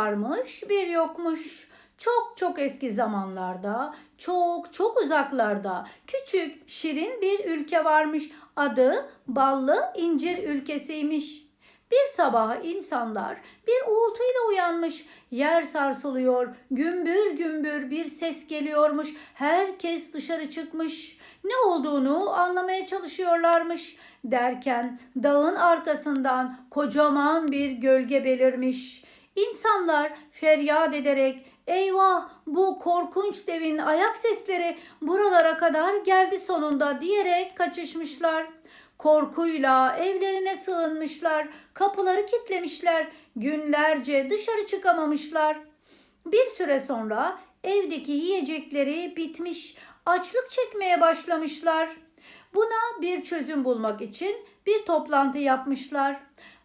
varmış, bir yokmuş. Çok çok eski zamanlarda, çok çok uzaklarda küçük, şirin bir ülke varmış. Adı Ballı İncir ülkesiymiş. Bir sabah insanlar bir uğultuyla uyanmış. Yer sarsılıyor, gümbür gümbür bir ses geliyormuş. Herkes dışarı çıkmış. Ne olduğunu anlamaya çalışıyorlarmış. Derken dağın arkasından kocaman bir gölge belirmiş. İnsanlar feryat ederek eyvah bu korkunç devin ayak sesleri buralara kadar geldi sonunda diyerek kaçışmışlar. Korkuyla evlerine sığınmışlar, kapıları kilitlemişler, günlerce dışarı çıkamamışlar. Bir süre sonra evdeki yiyecekleri bitmiş, açlık çekmeye başlamışlar. Buna bir çözüm bulmak için bir toplantı yapmışlar.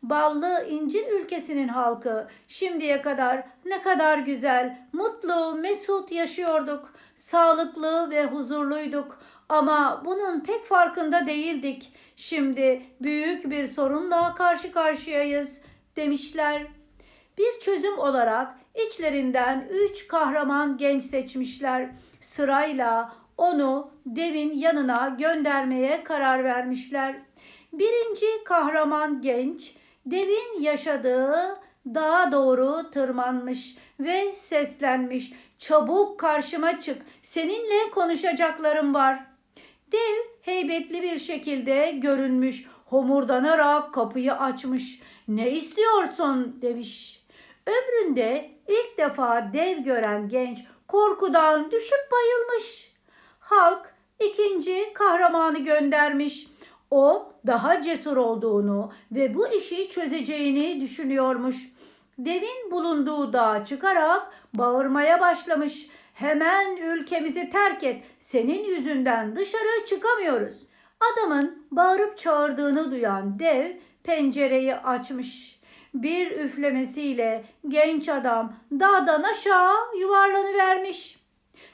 Ballı İncir ülkesinin halkı şimdiye kadar ne kadar güzel, mutlu, mesut yaşıyorduk. Sağlıklı ve huzurluyduk ama bunun pek farkında değildik. Şimdi büyük bir sorunla karşı karşıyayız demişler. Bir çözüm olarak içlerinden üç kahraman genç seçmişler. Sırayla onu devin yanına göndermeye karar vermişler. Birinci kahraman genç devin yaşadığı dağa doğru tırmanmış ve seslenmiş. Çabuk karşıma çık. Seninle konuşacaklarım var. Dev heybetli bir şekilde görünmüş. Homurdanarak kapıyı açmış. Ne istiyorsun demiş. Ömründe ilk defa dev gören genç korkudan düşüp bayılmış. Halk ikinci kahramanı göndermiş. O daha cesur olduğunu ve bu işi çözeceğini düşünüyormuş. Devin bulunduğu dağa çıkarak bağırmaya başlamış. Hemen ülkemizi terk et. Senin yüzünden dışarı çıkamıyoruz. Adamın bağırıp çağırdığını duyan dev pencereyi açmış. Bir üflemesiyle genç adam dağdan aşağı yuvarlanıvermiş.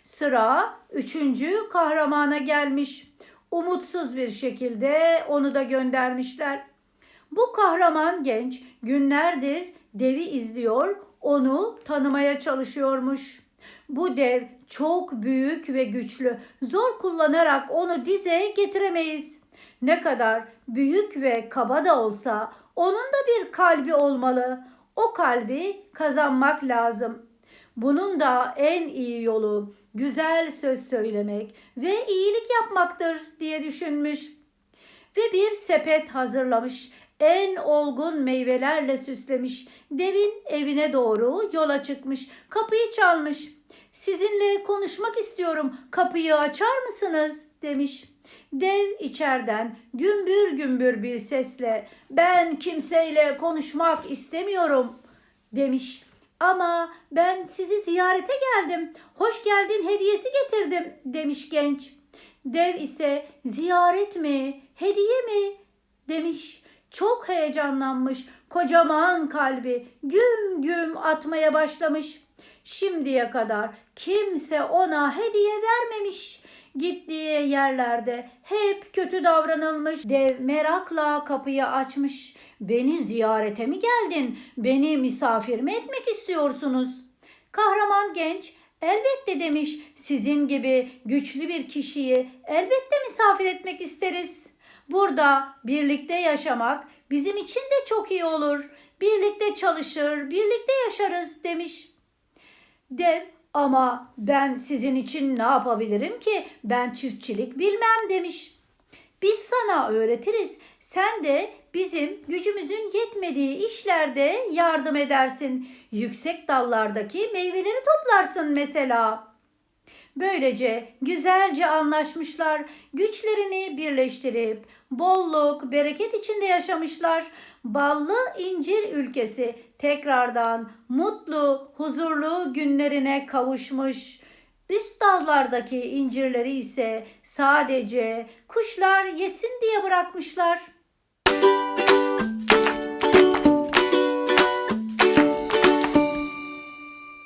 Sıra üçüncü kahramana gelmiş. Umutsuz bir şekilde onu da göndermişler. Bu kahraman genç günlerdir devi izliyor, onu tanımaya çalışıyormuş. Bu dev çok büyük ve güçlü. Zor kullanarak onu dize getiremeyiz. Ne kadar büyük ve kaba da olsa onun da bir kalbi olmalı. O kalbi kazanmak lazım. Bunun da en iyi yolu güzel söz söylemek ve iyilik yapmaktır diye düşünmüş. Ve bir sepet hazırlamış. En olgun meyvelerle süslemiş. Devin evine doğru yola çıkmış. Kapıyı çalmış. Sizinle konuşmak istiyorum. Kapıyı açar mısınız? demiş. Dev içeriden gümbür gümbür bir sesle ben kimseyle konuşmak istemiyorum demiş. Ama ben sizi ziyarete geldim. Hoş geldin hediyesi getirdim demiş genç. Dev ise ziyaret mi, hediye mi demiş. Çok heyecanlanmış. Kocaman kalbi güm güm atmaya başlamış. Şimdiye kadar kimse ona hediye vermemiş. Gittiği yerlerde hep kötü davranılmış. Dev merakla kapıyı açmış. Beni ziyarete mi geldin? Beni misafir mi etmek istiyorsunuz? Kahraman genç elbette demiş. Sizin gibi güçlü bir kişiyi elbette misafir etmek isteriz. Burada birlikte yaşamak bizim için de çok iyi olur. Birlikte çalışır, birlikte yaşarız demiş. Dev ama ben sizin için ne yapabilirim ki? Ben çiftçilik bilmem demiş. Biz sana öğretiriz. Sen de bizim gücümüzün yetmediği işlerde yardım edersin. Yüksek dallardaki meyveleri toplarsın mesela. Böylece güzelce anlaşmışlar, güçlerini birleştirip bolluk, bereket içinde yaşamışlar. Ballı incir ülkesi tekrardan mutlu, huzurlu günlerine kavuşmuş. Üst dallardaki incirleri ise sadece kuşlar yesin diye bırakmışlar.